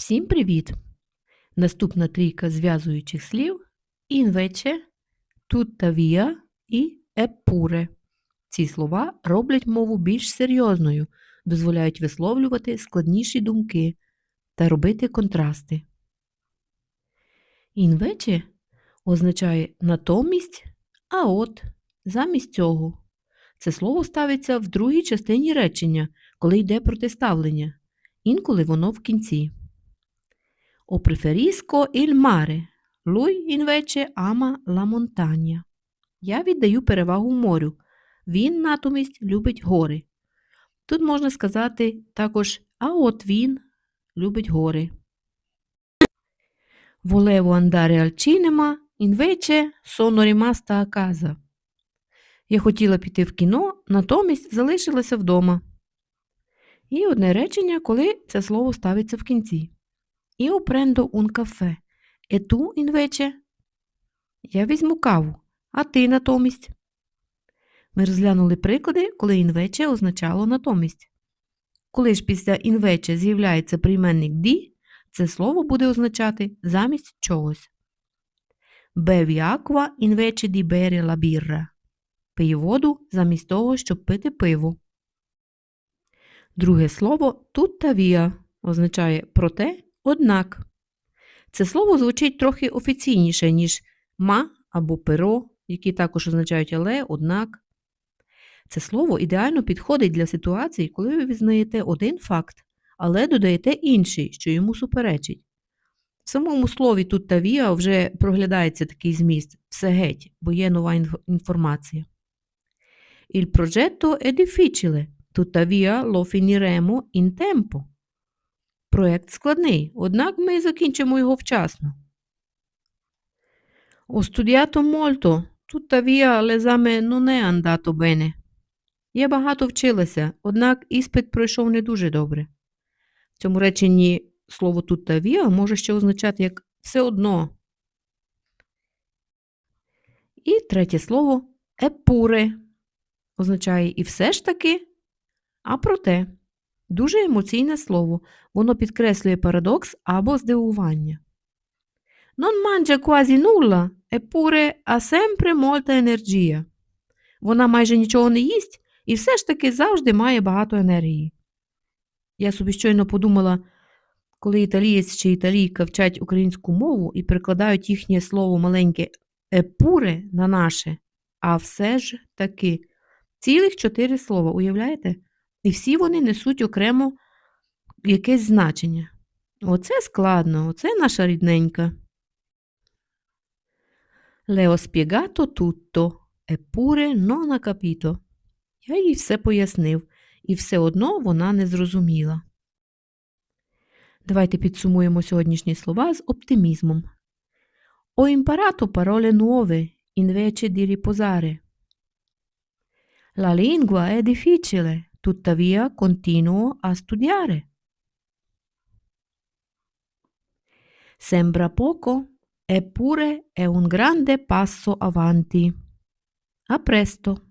Всім привіт! Наступна трійка зв'язуючих слів інвече, tuttavia і eppure. Ці слова роблять мову більш серйозною, дозволяють висловлювати складніші думки та робити контрасти. Інвече означає натомість, а от замість цього. Це слово ставиться в другій частині речення, коли йде протиставлення. Інколи воно в кінці. О preferisco il mare. Lui invece ama la montagna. Я віддаю перевагу морю. Він натомість любить гори. Тут можна сказати також а от він любить гори. Volevo andare al cinema, invece sono rimasta. Я хотіла піти в кіно, натомість залишилася вдома. І одне речення, коли це слово ставиться в кінці. Io prendo un caffè. E tu, invece? Я візьму каву. А ти натомість? Ми розглянули приклади, коли інвече означало натомість. Коли ж після інвече з'являється прийменник ді, це слово буде означати замість чогось. Invece di bere la birra. Пий воду замість того, щоб пити пиво. Друге слово tuttavia означає проте, однак. Це слово звучить трохи офіційніше, ніж ма або перо, які також означають але, однак. Це слово ідеально підходить для ситуацій, коли ви визнаєте один факт, але додаєте інший, що йому суперечить. В самому слові tuttavia вже проглядається такий зміст все геть, бо є нова інформація. Il progetto è difficile, tuttavia lo finiremo in tempo. Проект складний, однак ми закінчимо його вчасно. Ho studiato molto, tuttavia l'esame non è andato bene. Я багато вчилася, однак іспит пройшов не дуже добре. В цьому реченні слово tuttavia може ще означати як все одно. І третє слово eppure означає і все ж таки, а проте. Дуже емоційне слово. Воно підкреслює парадокс або здивування. Non mangia quasi nulla, eppure ha sempre molta energia. Вона майже нічого не їсть і все ж таки завжди має багато енергії. Я собі щойно подумала, коли італієць чи італійка вчать українську мову і перекладають їхнє слово маленьке епуре на наше, а все ж таки цілих чотири слова, уявляєте? І всі вони несуть окремо якесь значення. Оце складно, оце наша рідненька. Spiegato tutto, eppure non ha capito. Я їй все пояснив, і все одно вона не зрозуміла. Давайте підсумуємо сьогоднішні слова з оптимізмом. Ho imparato parole nuove invece di riposare. La lingua è difficile, tuttavia continuo a studiare. Sembra poco, eppure è un grande passo avanti. A presto!